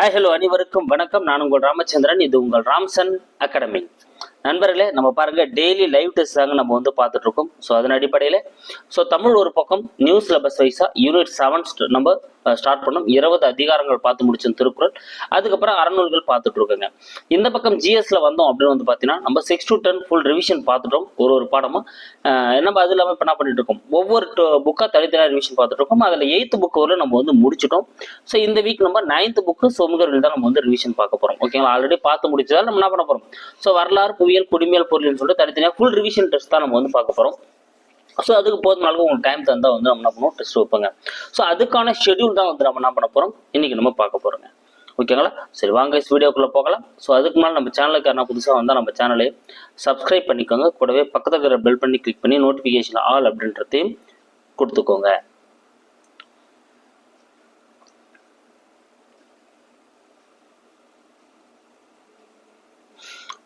Hi hello அனைவருக்கும் வணக்கம். நான் உங்கள் ராமச்சந்திரன். இது உங்கள் ராம்சன் அகாடமி. நண்பர்களே நம்ம பாருங்க டெய்லி லைவ் டெஸ்ட் தாங்க நம்ம வந்து பார்த்துட்டு இருக்கோம் ஸோ அதன் அடிப்படையில் ஸோ தமிழ் ஒரு பக்கம் நியூ சிலபஸ் வைஸா யூனிட் செவன் நம்ம ஸ்டார்ட் பண்ணோம். இருபது அதிகாரங்கள் பார்த்து முடிச்சோம் திருக்குறள். அதுக்கப்புறம் அறநூல்கள் பார்த்துட்டு இருக்கோங்க இந்த பக்கம் ஜிஎஸ்ல வந்தோம் அப்படின்னு வந்து பார்த்தீங்கன்னா நம்ம six to ten full revision பார்த்துட்டோம் ஒரு ஒரு பாடமா நம்ம அது இல்லாமல் இப்போ என்ன பண்ணிட்டு இருக்கோம் ஒவ்வொரு புக்காக தனித்தனியாக ரிவிஷன் பார்த்துட்டு இருக்கோம் அதில் எயித்து புக் வரை நம்ம வந்து முடிச்சிட்டோம். ஸோ இந்த வீக் நம்ம நைன்த் புக்கு சோமுகர்கள் தான் நம்ம வந்து ரிவிஷன் பார்க்க போகிறோம் ஓகேங்களா ஆல்ரெடி பார்த்து முடிச்சதால் நம்ம என்ன பண்ண போகிறோம் ஸோ வரலாறு புவியியல் குடிமையல் பொருள்னு சொல்லிட்டு தனித்தனியாக ஃபுல் ரிவிஷன் டெஸ்ட் தான் நம்ம வந்து பார்க்க போகிறோம் ஸோ அதுக்கு போதும் அளவுக்கு உங்களுக்கு டைம் தந்தால் வந்து நம்ம என்ன பண்ணுவோம்? டெஸ்ட் வைப்போங்க. ஸோ அதுக்கான ஷெடியூல் தான் வந்து நம்ம என்ன பண்ண போகிறோம் இன்னைக்கு நம்ம பார்க்க போகிறோங்க ஓகேங்களா சரி வாங்க வீடியோக்குள்ளே போகலாம். ஸோ அதுக்கு மேலே நம்ம சேனலுக்கு யாரா புதுசாக வந்தால் நம்ம சேனலை சப்ஸ்கிரைப் பண்ணிக்கோங்க. கூடவே பக்கத்தில் இருக்கிற பெல் பண்ணி கிளிக் பண்ணி நோட்டிஃபிகேஷன் ஆல் அப்படின்றதையும் கொடுத்துக்கோங்க.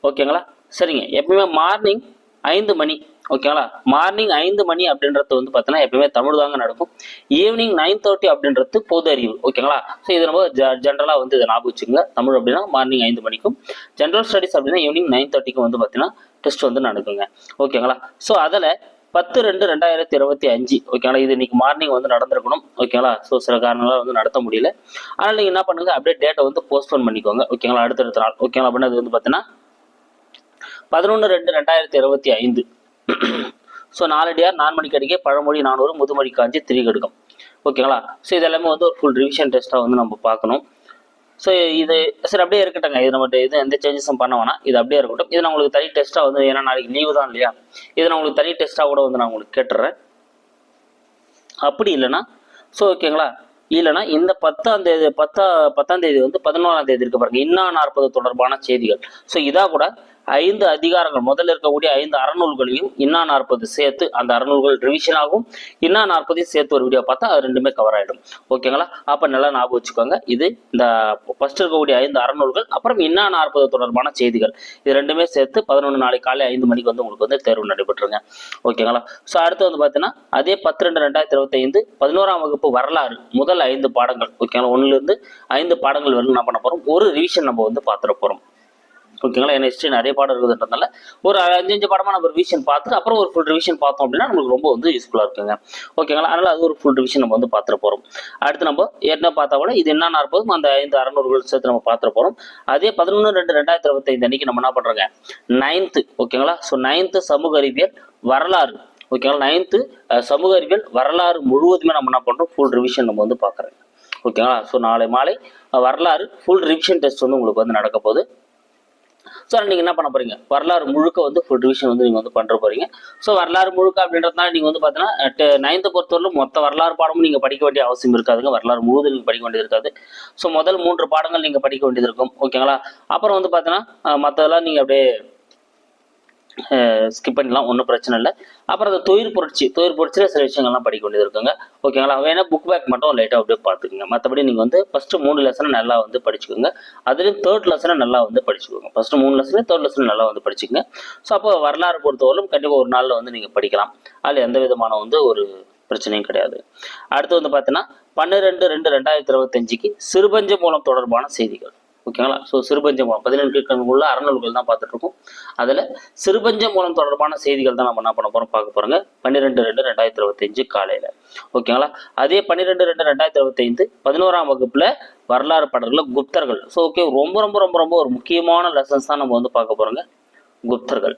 ஓகேங்களா சரிங்க. எப்பயுமே மார்னிங் ஐந்து மணி ஓகேங்களா மார்னிங் ஐந்து மணி அப்படின்றது வந்து பார்த்தீங்கன்னா எப்பயுமே தமிழ் தாங்க நடக்கும். ஈவினிங் நைன் தேர்ட்டி அப்படின்றது பொது அறிவு ஓகேங்களா ஸோ இது நம்ம ஜென்ரலாக வந்து இதை ஞாபகம் வச்சுக்கோங்க. தமிழ் அப்படின்னா மார்னிங் ஐந்து மணிக்கும் ஜென்ரல் ஸ்டடீஸ் அப்படின்னா ஈவினிங் நைன் தேர்ட்டிக்கும் வந்து பார்த்தீங்கன்னா டெஸ்ட் வந்து நடக்குங்க ஓகேங்களா ஸோ அதில் பத்து ரெண்டு ரெண்டாயிரத்தி இருபத்தி அஞ்சு ஓகேங்களா இது இன்னைக்கு மார்னிங் வந்து நடந்திருக்கணும் ஓகேங்களா ஸோ சில காரணங்களால் வந்து நடத்த முடியல. அதனால் நீங்கள் என்ன பண்ணுங்க அப்படியே டேட்டை வந்து போஸ்ட்போன் பண்ணிக்கோங்க ஓகேங்களா அடுத்தடுத்த நாள் ஓகேங்களா அப்படின்னா அது வந்து பார்த்தீங்கன்னா பதினொன்று ரெண்டு ரெண்டாயிரத்தி இருபத்தி ஐந்து. ஸோ நாலடியார் நான்மணிக்கு மணிக்கு அடிக்க பழமொழி நானூறு முதுமொழி காஞ்சி திரிகடுக்கம் ஓகேங்களா ஸோ இதெல்லாமே வந்து ஒரு ஃபுல் ரிவிஷன் டெஸ்ட்டாக வந்து நம்ம பார்க்கணும். ஸோ இது சரி அப்படியே இருக்கட்டங்க இது நம்ம இது எந்த சேஞ்சஸும் பண்ண வேணாம். இது அப்படியே இருக்கட்டும். இது நான் உங்களுக்கு தனி டெஸ்ட்டாக வந்து ஏன்னா நாளைக்கு லீவு தான் இல்லையா? இது நான் உங்களுக்கு தனி டெஸ்ட்டாக கூட வந்து நான் உங்களுக்கு கேட்டுறேன். அப்படி இல்லைன்னா ஸோ ஓகேங்களா இல்லைன்னா இந்த பத்தாம் தேதி பத்தா பத்தாம் தேதி வந்து பதினோராம் தேதி இருக்கு பாருங்க. இன்னா நாற்பது தொடர்பான செய்திகள். ஸோ இதாக கூட ஐந்து அதிகாரங்கள் முதல்ல இருக்கக்கூடிய ஐந்து அறநூல்களையும் இன்னா நாற்பது சேர்த்து அந்த அறநூல்கள் ரிவிஷன் ஆகும். இன்னா நாற்பதையும் சேர்த்து ஒரு வீடியோ பார்த்தா அது ரெண்டுமே கவர் ஆகிடும் ஓகேங்களா? அப்போ நல்லா ஞாபகம் வச்சுக்கோங்க. இது இந்த ஃபர்ஸ்ட் இருக்கக்கூடிய ஐந்து அறநூல்கள் அப்புறம் இன்னா நாற்பது தொடர்பான செய்திகள். இது ரெண்டுமே சேர்த்து பதினொன்று நாளைக்கு காலை ஐந்து மணிக்கு வந்து உங்களுக்கு வந்து தேர்வு நடைபெற்றுருங்க. ஓகேங்களா? ஸோ அடுத்து வந்து பார்த்தீங்கன்னா அதே பத்து ரெண்டு ரெண்டாயிரத்தி இருபத்தைந்து பதினோராம் வகுப்பு வரலாறு முதல் ஐந்து பாடங்கள். ஓகேங்களா? ஒன்றுலேருந்து ஐந்து பாடங்கள் வந்து என்ன பண்ண போகிறோம் ஒரு ரிவிஷன் நம்ம வந்து பார்த்துட போகிறோம் ஓகேங்களா ஏன்னா ஹிஸ்ட்ரி நிறைய பாடம் இருக்குதுன்றதுனால ஒரு அஞ்சு அஞ்சு பாடமாக நம்ம ரிவிஷன் பார்த்துட்டு அப்புறம் ஒரு ஃபுல் ரிவிஷன் பார்த்தோம் அப்படின்னா நம்மளுக்கு ரொம்ப வந்து யூஸ்ஃபுல்லாக இருக்குங்க. ஓகேங்களா அதனால் அது ஒரு ஃபுல் ரிவிஷன் நம்ம வந்து பார்த்துட்டு போகிறோம் அடுத்து நம்ம என்ன பார்த்தா கூட இது என்னென்ன இருப்பதும் அந்த ஐந்து அறநூறுகள் சேர்த்து நம்ம பார்த்துட்டு போகிறோம் அதே பதினொன்று ரெண்டு ரெண்டாயிரத்தி இருபத்தைந்து அன்னைக்கு நம்ம என்ன பண்ணுறோங்க நைன்த்து ஓகேங்களா ஸோ நைன்த்து சமூக அறிவியல் வரலாறு. ஓகேங்களா நைன்த்து சமூக அறிவியல் வரலாறு முழுவதுமே நம்ம என்ன பண்ணுறோம் ஃபுல் ரிவிஷன் நம்ம வந்து பார்க்குறோங்க. ஓகேங்களா ஸோ நாளை மாலை வரலாறு ஃபுல் ரிவிஷன் டெஸ்ட் வந்து உங்களுக்கு வந்து நடக்க போகுது. ஸோ நீங்கள் என்ன பண்ண போறீங்க? வரலாறு முழுக்க வந்து ஃபுல் ரிவிஷன் வந்து நீங்கள் வந்து பண்ணுற போறீங்க. ஸோ வரலாறு முழுக்க அப்படின்றதுனால நீங்கள் வந்து பார்த்தீங்கன்னா நைன்த்தை பொறுத்தவரையிலும் மொத்த வரலாறு பாடமும் நீங்கள் படிக்க வேண்டிய அவசியம் இருக்காதுங்க. வரலாறு முழுவதும் நீங்கள் படிக்க வேண்டியது இருக்காது. ஸோ முதல் மூன்று பாடங்கள் நீங்கள் படிக்க வேண்டியது இருக்கும். ஓகேங்களா அப்புறம் வந்து பார்த்தீங்கன்னா மற்றதெல்லாம் நீங்கள் அப்படியே ஸ்கிப் பண்ணலாம் ஒன்றும் பிரச்சனை இல்லை. அப்புறம் அந்த தொழில் புரட்சி தொழில் புரட்சியில் சில விஷயங்கள்லாம் படிக்க வேண்டியது இருக்குங்க ஓகேங்களா வேணா புக் பேக் மட்டும் லைட்டாக அப்படியே பார்த்துக்குங்க. மற்றபடி நீங்கள் வந்து ஃபஸ்ட்டு மூணு லெசனை நல்லா வந்து படிச்சுக்கோங்க. அதுலேயும் தேர்ட் லெசனை நல்லா வந்து படிச்சுக்கோங்க. ஃபஸ்ட்டு மூணு லெசனே தேர்ட் லெசன் நல்லா வந்து படிச்சுக்கோங்க. ஸோ அப்போ வரலாறு பொறுத்தவரைக்கும் கண்டிப்பாக ஒரு நாளில் வந்து நீங்கள் படிக்கலாம். அதில் எந்த விதமான வந்து ஒரு பிரச்சனையும் கிடையாது. அடுத்து வந்து பார்த்தீங்கன்னா பன்னிரெண்டு ரெண்டு ரெண்டாயிரத்தி இருபத்தஞ்சுக்கு சிறுபஞ்ச மூலம் தொடர்பான செய்திகள். ஓகேங்களா? ஸோ சிறுபஞ்ச மூலம் பதினெண்டு உள்ள அறநூல்கள் தான் பார்த்துட்டு இருக்கோம் அதில் சிறுபஞ்ச மூலம் தொடர்பான செய்திகள் தான் நம்ம என்ன பண்ண போகிறோம் பார்க்க போகிறோங்க பன்னிரெண்டு ரெண்டு ரெண்டாயிரத்தி இருபத்தஞ்சு காலையில். ஓகேங்களா? அதே பன்னிரெண்டு ரெண்டு ரெண்டாயிரத்தி இருபத்தைந்து பதினோராம் வகுப்பில் வரலாறு பாடல்கள் குப்தர்கள். ஸோ ஓகே ரொம்ப ரொம்ப ரொம்ப ரொம்ப ஒரு முக்கியமான லெசன்ஸ் தான் நம்ம வந்து பார்க்க போகிறோங்க குப்தர்கள்.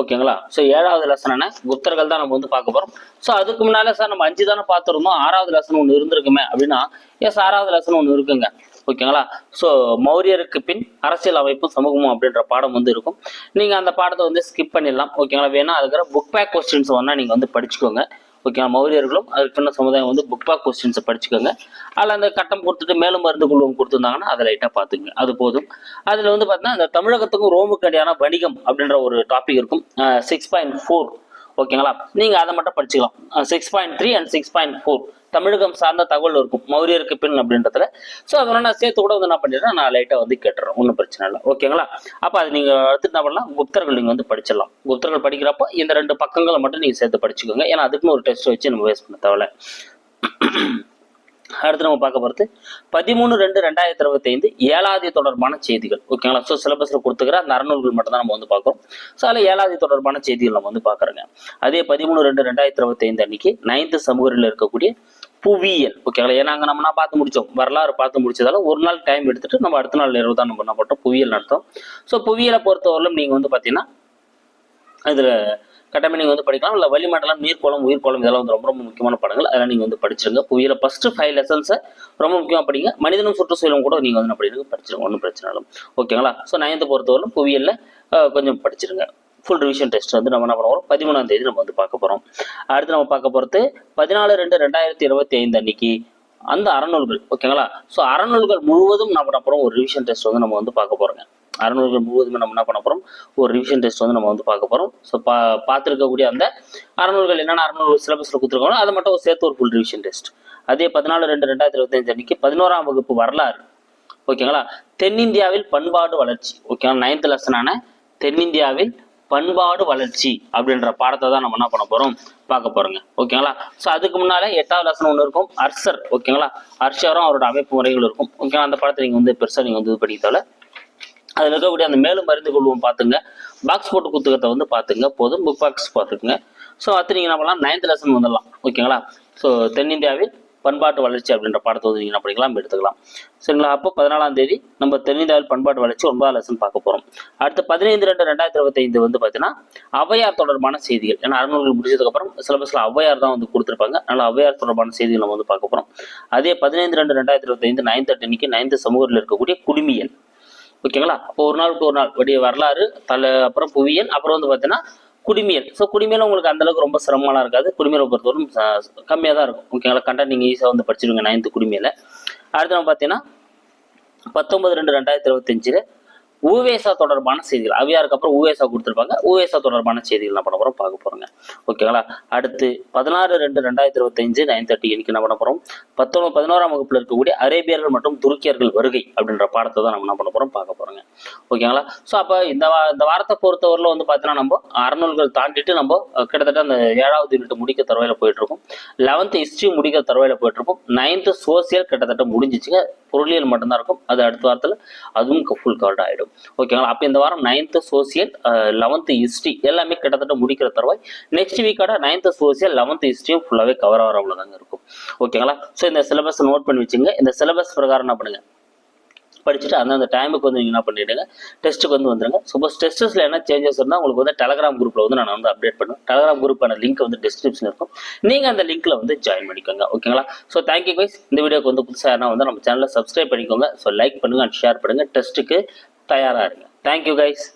ஓகேங்களா ஸோ ஏழாவது லெசன் என்ன? குப்தர்கள் தான் நம்ம வந்து பார்க்க போகிறோம் ஸோ அதுக்கு முன்னாலே சார் நம்ம அஞ்சு தானே பார்த்துருந்தோம். ஆறாவது லெசன் ஒன்று இருந்திருக்குமே அப்படின்னா எஸ் ஆறாவது லெசன் ஒன்று இருக்குங்க. ஓகேங்களா ஸோ மௌரியருக்கு பின் அரசியல் அமைப்பும் சமூகமும் அப்படின்ற பாடம் வந்து இருக்கும். நீங்கள் அந்த பாடத்தை வந்து ஸ்கிப் பண்ணிடலாம். ஓகேங்களா வேணா அதுக்கிற புக் பேக் கொஸ்டின்ஸ் வேணால் நீங்கள் வந்து படிச்சுக்கோங்க. ஓகே மௌரியர்களும் அதுக்கு பின்ன சமுதாயம் வந்து புக் பாக் கொஸ்டின்ஸை படிச்சுக்கோங்க. அதில் அந்த கட்டம் கொடுத்துட்டு மேலும் மருந்து குழுவும் கொடுத்துருந்தாங்கன்னா அதை லைட்டாக பார்த்துங்க. அது போதும். அதில் வந்து பார்த்தீங்கன்னா அந்த தமிழகத்துக்கும் ரோமுக்கு இடையான வணிகம் அப்படின்ற ஒரு டாபிக் இருக்கும். சிக்ஸ் பாயிண்ட் ஃபோர் ஓகேங்களா? நீங்கள் அதை மட்டும் படிச்சுக்கலாம். Six point three and six point four தமிழகம் சார்ந்த தகவல் இருக்கும். மௌரியருக்கு பின் அப்படின்றதுல. ஸோ அதெல்லாம் நான் சேர்த்து கூட வந்து என்ன பண்ணிடுறேன் நான் லைட்டாக வந்து கேட்டுறேன் ஒன்றும் பிரச்சனை இல்லை. ஓகேங்களா அப்போ அது நீங்கள் அடுத்து என்ன பண்ணலாம்? குப்தர்கள் நீங்கள் வந்து படிச்சிடலாம். குப்தர்கள் படிக்கிறப்போ இந்த ரெண்டு பக்கங்களை மட்டும் நீங்கள் சேர்த்து படிச்சுக்கோங்க. ஏன்னா அதுக்குன்னு ஒரு டெஸ்ட் வச்சு நம்ம வேஸ்ட் பண்ண தேவையில்ல. அடுத்து நம்ம பார்க்க போகிறது பதிமூணு ரெண்டு ரெண்டாயிரத்தி இருபத்தி ஐந்து ஏழாதி தொடர்பான செய்திகள். ஓகேங்களா ஸோ சிலபஸில் கொடுத்துக்கிற அந்த அறநூல்கள் மட்டும் தான் நம்ம வந்து பார்க்குறோம். ஸோ அதில் ஏழாதி தொடர்பான செய்திகள் நம்ம வந்து பார்க்குறோங்க. அதே பதிமூணு ரெண்டு ரெண்டாயிரத்தி இருபத்தி ஐந்து அன்னைக்கு நைன்த்து சமூகத்தில் இருக்கக்கூடிய புவியியல். ஓகேங்களா ஏன்னா அங்கே நம்ம நான் பார்த்து முடிச்சோம். வரலாறு பார்த்து முடிச்சதால ஒரு நாள் டைம் எடுத்துட்டு நம்ம அடுத்த நாள் இரவு தான் நம்ம என்ன பண்ணுறோம் புவியியல் நடத்தும் ஸோ புவியியலை பொறுத்தவரையிலும் நீங்கள் வந்து பார்த்தீங்கன்னா இதில் கட்டமை நீங்கள் வந்து படிக்கலாம். இல்லை வளிமண்டலம் நீர்க்கோளம் உயிர்கோளம் இதெல்லாம் வந்து ரொம்ப ரொம்ப முக்கியமான படங்கள். அதெல்லாம் நீங்கள் வந்து படிச்சிருங்க. புவியில ஃபஸ்ட்டு ஃபைவ் லெசன்ஸை ரொம்ப முக்கியமாக படிங்க. மனிதனும் சுற்றுச்சூழலும் கூட நீங்கள் வந்து என்ன படிங்க படிச்சிருங்க. ஒன்றும் பிரச்சனை இல்லை. ஓகேங்களா ஸோ நைன்த்து பொறுத்தவரைக்கும் புவியியலில் கொஞ்சம் படிச்சிருங்க. ஃபுல் ரிவிஷன் டெஸ்ட் வந்து நம்ம என்ன பண்ணுவோம்? பதிமூணாம் தேதி நம்ம வந்து பார்க்க போகிறோம் அடுத்து நம்ம பார்க்க போகிறது பதினாலு ரெண்டு ரெண்டாயிரத்தி இருபத்தி ஐந்து அன்னைக்கு அந்த அறநூல்கள் ஓகேங்களா ஸோ அறநூல்கள் முழுவதும் நம்ம என்ன போகிறோம் ஒரு ரிவிஷன் டெஸ்ட் வந்து நம்ம வந்து பார்க்க போகிறோங்க அறநூல்கள் முழுவதுமே நம்ம என்ன பண்ண போகிறோம் ஒரு ரிவிஷன் டெஸ்ட் வந்து நம்ம வந்து பார்க்க போகிறோம் ஸோ பா பார்த்துருக்கக்கூடிய அந்த அறநூல்கள் என்னென்ன அறநூறு சிலபஸில் கொடுத்துருக்காங்களோ அதை மட்டும் ஒரு சேர்த்து ஒரு ஃபுல் ரிவிஷன் டெஸ்ட் அதே பதினாலு ரெண்டு ரெண்டாயிரத்தி இருபத்தஞ்சு அன்னைக்கு பதினோராம் வகுப்பு வரலாறு ஓகேங்களா தென்னிந்தியாவில் பண்பாடு வளர்ச்சி ஓகேங்களா நைன்த் லெசனான தென்னிந்தியாவில் பண்பாடு வளர்ச்சி அப்படின்ற பாடத்தை தான் நம்ம என்ன பண்ண போறோம்? பார்க்க போறோங்க. ஓகேங்களா? ஸோ அதுக்கு முன்னால எட்டாவது லெசன் ஒன்று இருக்கும். அர்சர் ஓகேங்களா? அர்ஷரும் அவரோட அமைப்பு முறைகள் இருக்கும். ஓகேங்களா? அந்த படத்தை நீங்க வந்து பெருசா நீங்க வந்து இது படிக்கத்தால அதில் இருக்கக்கூடிய அந்த மேலும் அறிந்து கொள்வோம் பார்த்துங்க. பாக்ஸ் போட்டு குத்துக்கிறத வந்து பார்த்துங்க. போதும் புக் பாக்ஸ் பார்த்துக்குங்க. ஸோ அடுத்து நீங்கள் என்ன பண்ணலாம்? நைன்த் லெசன் வந்துடலாம். ஓகேங்களா? ஸோ தென்னிந்தியாவில் பண்பாட்டு வளர்ச்சி அப்படின்ற பாடத்தை வந்து நீங்கள் படிக்கலாம் எடுத்துக்கலாம். சரிங்களா? அப்போ பதினாலாம் தேதி நம்ம தென்னிந்தியாவில் பண்பாட்டு வளர்ச்சி ஒன்பதாம் லெசன் பார்க்க போகிறோம் அடுத்து பதினைந்து ரெண்டு ரெண்டாயிரத்தி இருபத்தைந்து வந்து பார்த்தீங்கன்னா அவையார் தொடர்பான செய்திகள். ஏன்னா அறநூல்கள் முடிச்சதுக்கப்புறம் சிலபஸில் அவையார் தான் வந்து கொடுத்துருப்பாங்க. அதனால் அவையார் தொடர்பான செய்திகள் நம்ம வந்து பார்க்க போகிறோம் அதே பதினைந்து ரெண்டு ரெண்டாயிரத்தி இருபத்தைந்து நைன்த் அட்டனிக்கு நைன்த் சமூகத்தில் இருக்கக்கூடிய குடிமியல். ஓகேங்களா? அப்போ ஒரு நாள் ஒரு நாள் வடிய வரலாறு தலை அப்புறம் புவியியல் அப்புறம் வந்து பார்த்தீங்கன்னா குடிமியல். ஸோ குடிமையில உங்களுக்கு அந்தளவுக்கு ரொம்ப சிரமம்லாம் இருக்காது. குடிமையில பொறுத்தவரைக்கும் கம்மியாக தான் இருக்கும். ஓகேங்களா கண்டென்ட் நீங்கள் ஈஸியாக வந்து படிச்சிருங்க நைன்த்து குடிமையில. அடுத்து நம்ம பார்த்தீங்கன்னா பத்தொன்பது ரெண்டு ரெண்டாயிரத்தி இருபத்தஞ்சில் ஊவேசா தொடர்பான செய்திகள். அவியாருக்கு அப்புறம் ஊவேசா கொடுத்துருப்பாங்க. ஊவேசா தொடர்பான செய்திகள் என்ன பண்ண போகிறோம் பார்க்க போகிறோங்க ஓகேங்களா அடுத்து பதினாறு ரெண்டு ரெண்டாயிரத்தி இருபத்தஞ்சு நைன் தேர்ட்டி இன்னைக்கு என்ன பண்ண போகிறோம் பத்தொன்பது பதினோராம் வகுப்பில் இருக்கக்கூடிய அரேபியர்கள் மற்றும் துருக்கியர்கள் வருகை அப்படின்ற பாடத்தை தான் நம்ம என்ன பண்ண போகிறோம் பார்க்க போகிறோங்க ஓகேங்களா ஸோ அப்போ இந்த வா இந்த வாரத்தை பொறுத்தவரையில் வந்து பார்த்தீங்கன்னா நம்ம அறநூல்கள் தாண்டிட்டு நம்ம கிட்டத்தட்ட அந்த ஏழாவது யூனிட் முடிக்க தருவாயில் போயிட்டுருக்கோம் லெவன்த்து ஹிஸ்ட்ரி முடிக்க தருவாயில் போயிட்டுருக்கோம் நைன்த்து சோசியல் கிட்டத்தட்ட முடிஞ்சிச்சுங்க. பொருளியல் மட்டும்தான் இருக்கும். அது அடுத்த வாரத்தில் அதுவும் ஃபுல் கவர்ட் ஆகிடும் ஓகேங்களா அப்போ இந்த வாரம் நைன்த்து சோசியல் லெவன்த்து ஹிஸ்ட்ரி எல்லாமே கிட்டத்தட்ட முடிக்கிற தருவாய். நெக்ஸ்ட் வீக்கோட நைன்த்து சோசியல் லெவன்த்து ஹிஸ்ட்ரியும் ஃபுல்லாகவே கவர் ஆகிற அவ்வளோதாங்க இருக்கும். ஓகேங்களா ஸோ இந்த சிலபஸ் நோட் பண்ணி வச்சுங்க. இந்த சிலபஸ் பிரகாரம் என்ன பண்ணுங்க? படிச்சுட்டு அந்தந்த டைமுக்கு வந்து நீங்கள் என்ன பண்ணிவிடுங்க டெஸ்ட்டுக்கு வந்து வந்துடுங்க சப்போஸ் டெஸ்டஸில் என்ன சேஞ்சஸ் இருந்தால் உங்களுக்கு வந்து டெலகிராம் குரூப்பில் வந்து நான் வந்து அப்டேட் பண்ணுவேன். டெலகிராம் குரூப்பான லிங்க் வந்து டிஸ்கிரிப்ஷன் இருக்கும். நீங்கள் அந்த லிங்க்கில் வந்து ஜாயின் பண்ணிக்கோங்க. ஓகேங்களா ஸோ தேங்க்யூ கைஸ் இந்த வீடியோக்கு வந்து புதுசாக யாரா வந்து நம்ம சேனலை சப்ஸ்கிரைப் பண்ணிக்கோங்க. ஸோ லைக் பண்ணுங்கள் அண்ட் ஷேர் பண்ணுங்கள் டெஸ்ட்டுக்கு தயாராக இருங்க. Thank you guys